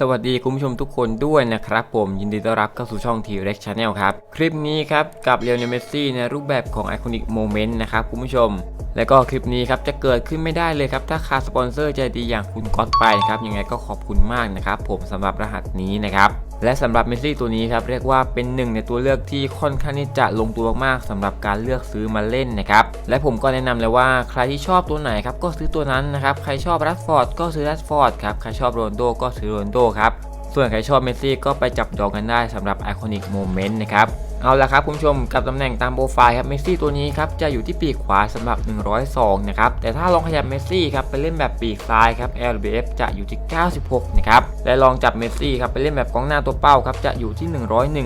สวัสดีคุณผู้ชมทุกคนด้วยนะครับผมยินดีต้อนรับเข้าสู่ช่อง T-Rex Channel ครับ คลิปนี้ครับ กับเ e ีย l เมสซี่ในรูปแบบของ Iconic Moment นะครับคุณผู้ชม และก็คลิปนี้ครับจะเกิดขึ้นไม่ได้เลยครับ ถ้าขาดสปอนเซอร์ใจดีอย่างคุณก๊อตไปครับยังไงก็ขอบคุณมากนะครับ ผมสำหรับรหัสนี้นะครับและสำหรับเมสซี่ตัวนี้ครับเรียกว่าเป็นหนึ่งในตัวเลือกที่ค่อนข้างที่จะลงตัวมากๆสำหรับการเลือกซื้อมาเล่นนะครับและผมก็แนะนำเลยว่าใครที่ชอบตัวไหนครับก็ซื้อตัวนั้นนะครับใครชอบรัสฟอร์ดก็ซื้อรัสฟอร์ดครับใครชอบโรนโดก็ซื้อโรนโดครับส่วนใครชอบเมสซี่ก็ไปจับจองกันได้สำหรับไอคอนิกโมเมนต์นะครับ เอาละครับคุณผู้ชมกับตำแหน่งตามโปรไฟล์ครับเมสซี่ตัวนี้ครับจะอยู่ที่ปีกขวาสำหรับ 102 นะครับ แต่ถ้าลองขยับเมสซี่ครับไปเล่นแบบปีกซ้ายครับ LBF จะอยู่ที่ 96 นะครับ และลองจับเมสซี่ครับไปเล่นแบบกองหน้าตัวเป้าครับจะอยู่ที่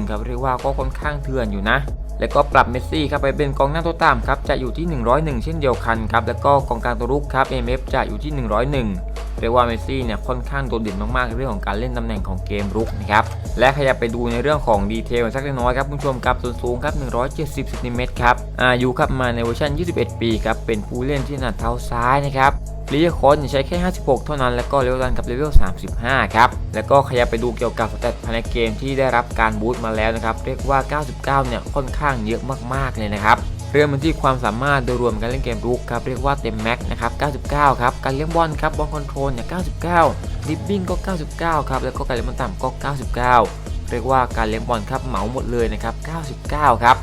101 ครับเรียกว่าก็ค่อนข้างเถื่อนอยู่นะแล้วก็ปรับเมสซี่ครับไปเป็นกองหน้าตัวตามครับจะอยู่ที่ 101 เช่นเดียวกันครับแล้วก็กองกลางตัวรุกครับ MF จะอยู่ที่ 101เรียกว่าเมสซี่เนี่ยค่อนข้างโดดเด่นมากๆเรื่องของการเล่นตำแหน่งของเกมรุกนะครับ และขยับไปดูในเรื่องของดีเทลสักเล็กน้อยครับคุณผู้ชมครับส่วนสูงครับ 170ซนติเมตรครับอายุครับมาในเวอร์ชัน 21 ปีครับเป็นผู้เล่นที่หนัดเท้าซ้ายนะครับลียคอนใช้แค่ 56 เท่านั้น แล้วก็เลเวลันกับเลเวล 35 ครับ แล้วก็ขยับไปดูเกี่ยวกับสเตตภายในเกมที่ได้รับการบูตมาแล้วนะครับ เรียกว่า 99 เนี่ย ค่อนข้างเยอะมากๆเลยนะครับ เริ่มมันที่ความสามารถโดยรวมการเล่นเกมรุกครับเรียกว่าเต็มแม็กนะครับ 99 ครับ การเลี้ยงบอลครับบอลคอนโทรลเนี่ย 99ดิบบิ้งก็ 99 ครับแล้วก็การเลี้ยงบอลต่ำก็ 99 เรียกว่าการเลี้ยงบอลครับเหมาหมดเลยนะครับ 99 ครับ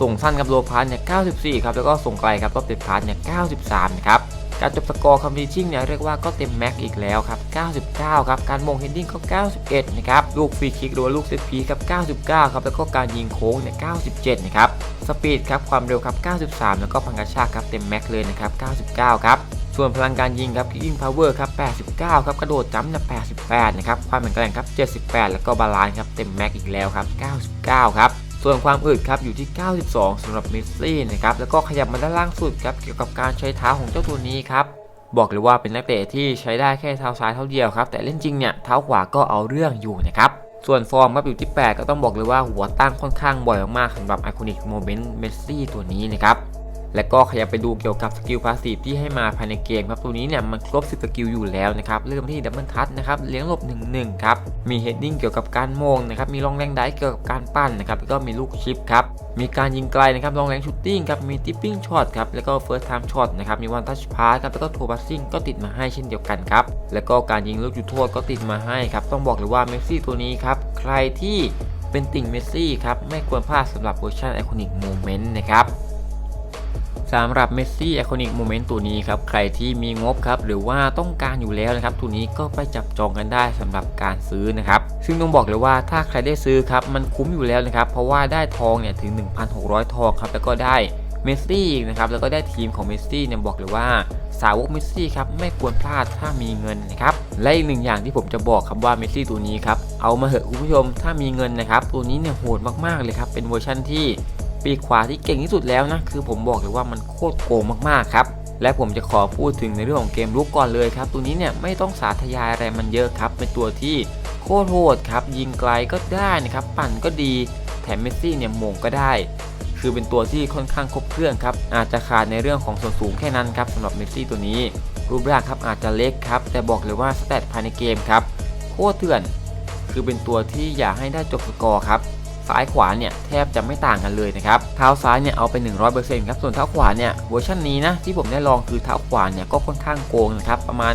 ส่งสั้นกับโลพาร์เนี่ย 94 ครับแล้วก็ส่งไกลครับก็ติดพาร์เนี่ย 93 นะครับ การจบสกอร์คอมพิชชิ่งเนี่ยเรียกว่าก็เต็มแม็กอีกแล้วครับ 99 ครับ การมงเฮดดิ้งก็ 91 นะครับ ลูกฟรีคิกหรือว่าลูกเซตพีครับ 99 ครับ แล้วก็การยิงโค้งเนี่ย 97 นะครับ สปีดครับ ความเร็วครับ 93 แล้วก็พังกระชากครับ เต็มแม็กเลยนะครับ 99 ครับส่วนพลังการยิงครับคิงพาวเวอร์ครับ 89 ครับ กระโดดจ้ำเนี่ย88 นะครับ ความแข็งแกร่งครับ 78 แล้วก็บาลานซ์ครับ เต็มแม็กอีกแล้วครับ 99 ครับ ส่วนความอึดครับอยู่ที่ 92 สำหรับเมสซี่นะครับแล้วก็ขยับมาด้านล่างสุดครับเกี่ยวกับการใช้เท้าของเจ้าตัวนี้ครับบอกเลยว่าเป็นนักเตะที่ใช้ได้แค่เท้าซ้ายเท่าเดียวครับแต่เล่นจริงเนี่ยเท้าขวาก็เอาเรื่องอยู่นะครับส่วนฟอร์มครับอยู่ที่ 8 ก็ต้องบอกเลยว่าหัวตั้งค่อนข้างบ่อยมากๆสำหรับไอคอนิกโมเมนต์เมสซี่ตัวนี้นะครับ และก็ขยับไปดูเกี่ยวกับสกิลพาสซีฟที่ให้มาภายในเกมครับตัวนี้เนี่ยมันครบ 10 สกิลอยู่แล้วนะครับเริ่มที่ดับเบิลทัชนะครับเลี้ยงหลบ 1-1 ครับ มีเฮดดิ้งเกี่ยวกับการโมงนะครับมีลองแรงได้เกี่ยวกับการปั้นนะครับแล้วก็มีลูกชิปครับมีการยิงไกลนะครับลองแรงชูตติ้งครับมีทิปปิ้งช็อตครับแล้วก็เฟิร์สไทม์ช็อตนะครับมีวันทัชพาสครับแล้วก็โทบัสซิ่งก็ติดมาให้เช่นเดียวกันครับแล้วก็การยิงลูกจุดโทษก็ติดมาให้ครับต้องบอกเลยว่าเมสซี่ตัวนี้ครับใครที่เป็นติ่งเมสซี่ครับไม่ควรพลาดสำหรับเวอร์ชันไอคอนิกโมเมนต์นะครับ สำหรับเมสซี่ไอคอนิกโมเมนต์ตัวนี้ครับใครที่มีงบครับหรือว่าต้องการอยู่แล้วนะครับตัวนี้ก็ไปจับจองกันได้สำหรับการซื้อนะครับซึ่งต้องบอกเลยว่าถ้าใครได้ซื้อครับมันคุ้มอยู่แล้วนะครับเพราะว่าได้ทองเนี่ยถึง 1,600 ทองครับแล้วก็ได้เมสซี่อีกนะครับแล้วก็ได้ทีมของเมสซี่เนี่ยบอกเลยว่าสาวกเมสซี่ครับไม่ควรพลาดถ้ามีเงินนะครับและอีกหนึ่งอย่างที่ผมจะบอกครับว่าเมสซี่ตัวนี้ครับเอามาเหอะคุณผู้ชมถ้ามีเงินนะครับตัวนี้เนี่ยโหดมากๆเลยครับเป็นเวอร์ชั่นที่ ปีกขวาที่เก่งที่สุดแล้วนะคือผมบอกเลยว่ามันโคตรโกงมากๆครับและผมจะขอพูดถึงในเรื่องของเกมลุกก่อนเลยครับ ตัวนี้เนี่ยไม่ต้องสาธยายอะไรมันเยอะครับ เป็นตัวที่โคตรโหดครับ ยิงไกลก็ได้นะครับ ปั่นก็ดี แถมเมสซี่เนี่ยโมงก็ได้ คือเป็นตัวที่ค่อนข้างครบเครื่องครับ อาจจะขาดในเรื่องของส่วนสูงแค่นั้นครับสำหรับเมสซี่ตัวนี้ รูปร่างครับอาจจะเล็กครับ แต่บอกเลยว่าสเตตภายในเกมครับโคตรเถื่อน คือเป็นตัวที่อยากให้ได้จบสกอร์ครับ ซ้ายขวาเนี่ยแทบจะไม่ต่างกันเลยนะครับเท้าซ้ายเนี่ยเอาไป 100%ครับส่วนเท้าขวาเนี่ยเวอร์ชันนี้นะที่ผมได้ลองคือเท้าขวาเนี่ยก็ค่อนข้างโกงนะครับประมาณ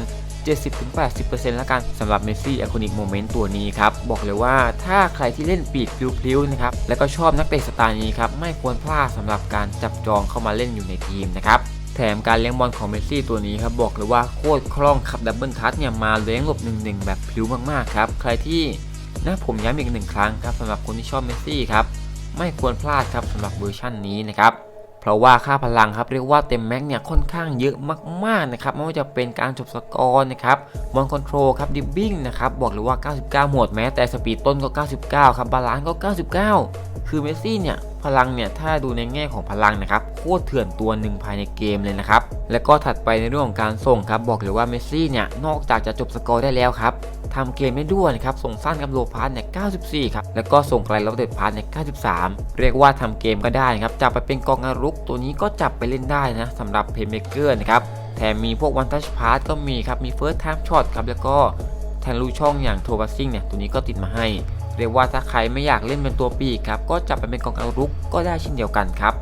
70-80%แล้วกันสำหรับเมสซี่อ c ค n นิกโมเมนต์ตัวนี้ครับ บอกเลยว่าถ้าใครที่เล่นปีกพลิ้วๆนะครับ แล้วก็ชอบนักเตะสไตล์นี้ครับ ไม่ควรพลาดสำหรับการจับจองเข้ามาเล่นอยู่ในทีมนะครับ แถมการเลี้ยงบอลของเมสซี่ตัวนี้ครับ บอกเลยว่าโคตรคล่องขับดับเบิลทัชเนี่ยมาเลี้ยงหลบ1-1แบบพลิ้วมากๆครับ ใครที่ นะผมย้ำอีกหนึ่งครั้งครับสำหรับคนที่ชอบเมสซี่ครับไม่ควรพลาดครับสำหรับเวอร์ชั่นนี้นะครับเพราะว่าค่าพลังครับเรียกว่าเต็มแม็กเนี่ยค่อนข้างเยอะมากๆนะครับไม่ว่าจะเป็นการจบสกอร์นะครับบอลคอนโทรลครับดิบบิ้งนะครับบอกเลยว่า 99 หมดแม้แต่สปีดต้นก็ 99 ครับบาลานซ์ก็ 99 คือเมสซี่เนี่ย พลังเนี่ยถ้าดูในแง่ของพลังนะครับโคตรเถื่อนตัวหนึ่งภายในเกมเลยนะครับแล้วก็ถัดไปในเรื่องของการส่งครับบอกเลยว่าเมสซี่เนี่ยนอกจากจะจบสกอร์ได้แล้วครับทำเกมได้ด้วยนะครับส่งสั้นกับโลพาสเนี่ย94 ครับแล้วก็ส่งไกลแล้วเด็ดพาสเนี่ย93 เรียกว่าทำเกมก็ได้นะครับจับไปเป็นกองอารุกตัวนี้ก็จับไปเล่นได้นะสำหรับเพย์เมเกอร์นะครับแถมมีพวกวันทัชพาสก็มีครับมีเฟิร์สไทม์ช็อตครับแล้วก็แทนลูช่องอย่างโทบัสซิงเนี่ยตัวนี้ก็ติดมาให้ เรียกว่าถ้าใครไม่อยากเล่นเป็นตัวปีกครับก็จับไปเป็นกองกลางรุกก็ได้เช่นเดียวกันครับ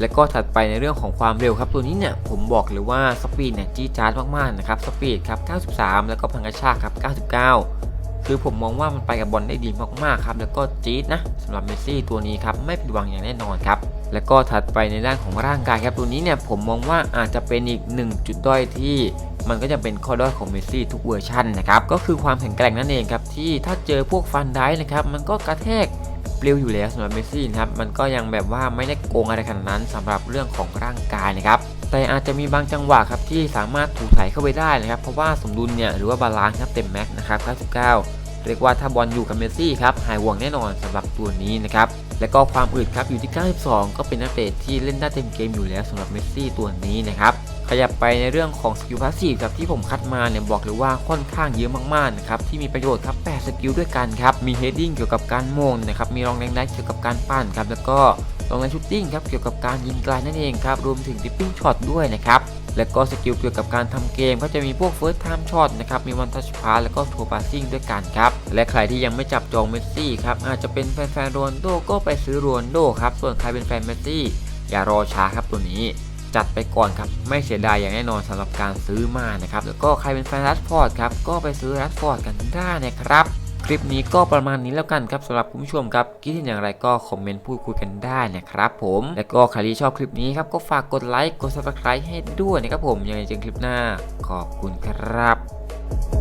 และก็ถัดไปในเรื่องของความเร็วครับตัวนี้เนี่ยผมบอกเลยว่าสปีดเนี่ยจี้จาร์ดมากๆนะครับสปีดครับ 93 แล้วก็พังกระชากครับ 99 คือผมมองว่ามันไปกับบอลได้ดีมากๆครับแล้วก็จี๊ดนะสำหรับเมสซี่ตัวนี้ครับไม่ผิดหวังอย่างแน่นอนครับแล้วก็ถัดไปในด้านของร่างกายครับตัวนี้เนี่ยผมมองว่าอาจจะเป็นอีกหนึ่งจุดด้อยที่ มันก็จะเป็นข้อด้อยของเมสซี่ทุกเวอร์ชันนะครับก็คือความแข็งแกร่งนั่นเองครับที่ถ้าเจอพวกฟันได้นะครับมันก็กระแทกเปรี้ยวอยู่แล้วสำหรับเมสซี่นะครับมันก็ยังแบบว่าไม่ได้โกงอะไรขนาดนั้นสำหรับเรื่องของร่างกายนะครับแต่อาจจะมีบางจังหวะครับที่สามารถถูถ่ายเข้าไปได้นะครับเพราะว่าสมดุลเนี่ยหรือว่าบาลานซ์ครับเต็มแม็กซ์นะครับ99 เรียกว่าถ้าบอลอยู่กับเมสซี่ครับหายห่วงแน่นอนสำหรับตัวนี้นะครับแล้วก็ความอึดครับอยู่ที่ 92 ก็เป็นนักเตะที่เล่นได้เต็มเกมอยู่แล้วสำหรับเมสซี่ตัวนี้นะครับ ขยับไปในเรื่องของสกิลพาสซีฟครับที่ผมคัดมาเนี่ยบอกเลยว่าค่อนข้างเยอะมากๆนะครับที่มีประโยชน์ครับ 8 สกิลด้วยกันครับ มีเฮดดิ้งเกี่ยวกับการโมงนะครับ มีรองแรงได้เกี่ยวกับการปั้นครับ แล้วก็รองแรงชูตติ้งครับเกี่ยวกับการยิงไกลนั่นเองครับ รวมถึงดิปปิ้งช็อตด้วยนะครับ แล้วก็สกิลเกี่ยวกับการทำเกมก็จะมีพวกเฟิร์สไทม์ช็อตนะครับ มีวันทัชพาแล้วก็ทัวร์พาสซิ่งด้วยกันครับ และใครที่ยังไม่จับจองเมสซี่ครับอาจจะเป็นแฟนๆโรนโดก็ไปซื้อโรนโดครับ ส่วนใครเป็นแฟนเมสซี่อย่ารอช้าครับตัวนี้ จัดไปก่อนครับ ไม่เสียดายอย่างแน่นอนสำหรับการซื้อมานะครับ แล้วก็ใครเป็นแฟนรัสฟอร์ดครับก็ไปซื้อรัสฟอร์ดกันได้นะครับ คลิปนี้ก็ประมาณนี้แล้วกันครับสำหรับคุณผู้ชมครับคิดเห็นอย่างไรก็คอมเมนต์พูดคุยกันได้นะครับผมและก็ใครที่ชอบคลิปนี้ครับก็ฝากกดไลค์กด subscribe ให้ด้วยนะครับผมยังไงเจอกันคลิปหน้าขอบคุณครับ